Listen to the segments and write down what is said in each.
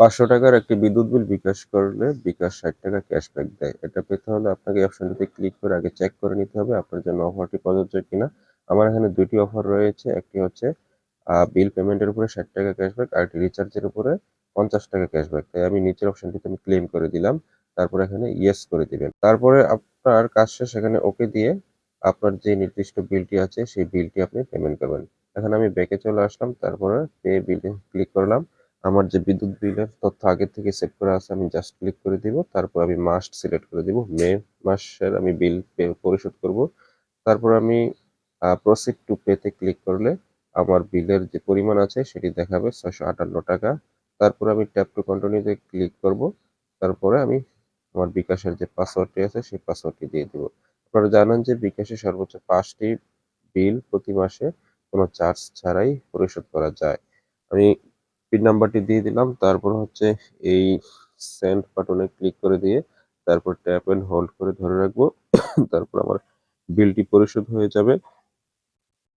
পাঁচশো টাকার একটি বিদ্যুৎ বিল বিকাশ করলে বিকাশ ষাট টাকা ক্যাশব্যাক দেয়। এটা পেতে হলে আপনাকে অপশনটিতে ক্লিক করে আগে চেক করে নিতে হবে আপনার জন্য অফারটি প্রযোজ্য কিনা। আমার এখানে দুটি অফার রয়েছে, একটি হচ্ছে বিল পেমেন্টের উপরে ষাট টাকা ক্যাশব্যাক আর একটি রিচার্জের উপরে পঞ্চাশ টাকা ক্যাশব্যাক তাই আমি নিচের অপশনটিতে আমি ক্লেম করে দিলাম, তারপর এখানে ইয়েস করে দিবেন। তারপরে আপনার কাজ শেষ, এখানে ওকে দিয়ে আপনার যে নির্দিষ্ট বিলটি আছে, সেই বিলটি আপনি পেমেন্ট করবেন। এখানে আমি ব্যাকে চলে আসলাম, তারপরে পে বিলে ক্লিক করলাম। আমার যে বিদ্যুৎ বিলের তথ্য আগের থেকে সেভ করা আছে, আমি জাস্ট ক্লিক করে দিব, তারপর আমি মাস্ট সিলেক্ট করে দিব, মে মাসের আমি বিল পে পরিশোধ করব। তারপর আমি প্রসিড টু পেতে ক্লিক করলে আমার বিলের যে পরিমাণ আছে সেটি দেখাবে ছয়শো আটান্ন টাকা। তারপর আমি ট্যাপ টু কন্টিনিউতে ক্লিক করব, তারপরে আমি আমার বিকাশের যে পাসওয়ার্ডটি আছে সেই পাসওয়ার্ডটি দিয়ে দেব। আপনারা জানেন যে বিকাশে সর্বোচ্চ পাঁচটি বিল প্রতি মাসে কোনো চার্জ ছাড়াই পরিশোধ করা যায়। আমি পিন নাম্বারটি দিয়ে দিলাম। তারপর হচ্ছে এই সেন্ড বাটনে ক্লিক করে দিয়ে তারপর ট্যাপ অ্যান্ড হোল্ড করে ধরে রাখব। তারপর আমার বিলটি পরিশোধ হয়ে যাবে।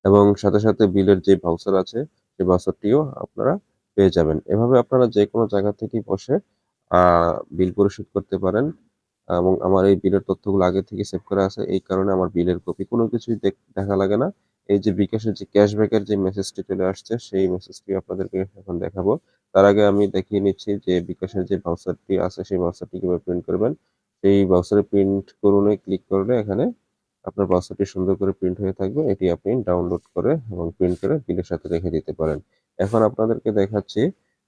এবং সাথে সাথে বিলের যে ভাউচার আছে, সেই ভাউচারটিও আপনারা পেয়ে যাবেন। এভাবে আপনারা যে কোনো জায়গা থেকেই বসে বিল পরিশোধ করতে পারেন। এবং আমার এই বিলের তথ্যগুলো আগে থেকে সেভ করা আছে। এই কারণে আমার বিলের কপি কোনো কিছুই দেখা লাগে না। এই যে বিকাশের যে ক্যাশব্যাকের যে মেসেজটি চলে আসছে, সেই মেসেজটি আপনাদেরকে এখন দেখাবো। তার আগে আমি দেখিয়ে নিচ্ছি যে বিকাশের যে ভাউচারটি আছে, সেই ভাউচারটি কীভাবে প্রিন্ট করবেন। সেই ভাউচারে প্রিন্ট করুনে ক্লিক করলে এখানে আপনার ভাউচারটি সুন্দর করে প্রিন্ট হয়ে থাকবে। এটি আপনি ডাউনলোড করে এবং প্রিন্ট করে বিলের সাথে রেখে দিতে পারেন। এখন আপনাদেরকে দেখাচ্ছি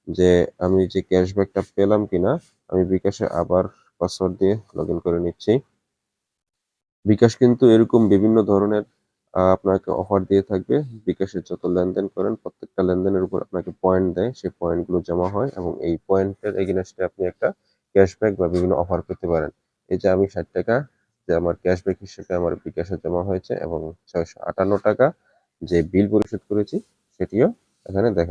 যে আমি যে ক্যাশব্যাকটা পেলাম কিনা, আমি বিকাশে আবার পাসওয়ার্ড দিয়ে লগ করে নিচ্ছি। বিকাশ কিন্তু এরকম বিভিন্ন ধরনের আপনাকে অফার দিয়ে থাকবে। বিকাশে যত লেনদেন করেন, প্রত্যেকটা লেনদেনের উপর আপনাকে পয়েন্ট দেয়। সেই পয়েন্টগুলো জমা হয় এবং এই পয়েন্টের এগেনস্টে আপনি একটা ক্যাশব্যাক বা বিভিন্ন অফার পেতে পারেন। এই যে আমি ষাট টাকা, যে আমার ক্যাশব্যাক হিসেবে আমার বিকাশে জমা হয়েছে এবং ছয়শো আটান্ন টাকা যে বিল পরিশোধ করেছি, সেটিও এখানে দেখা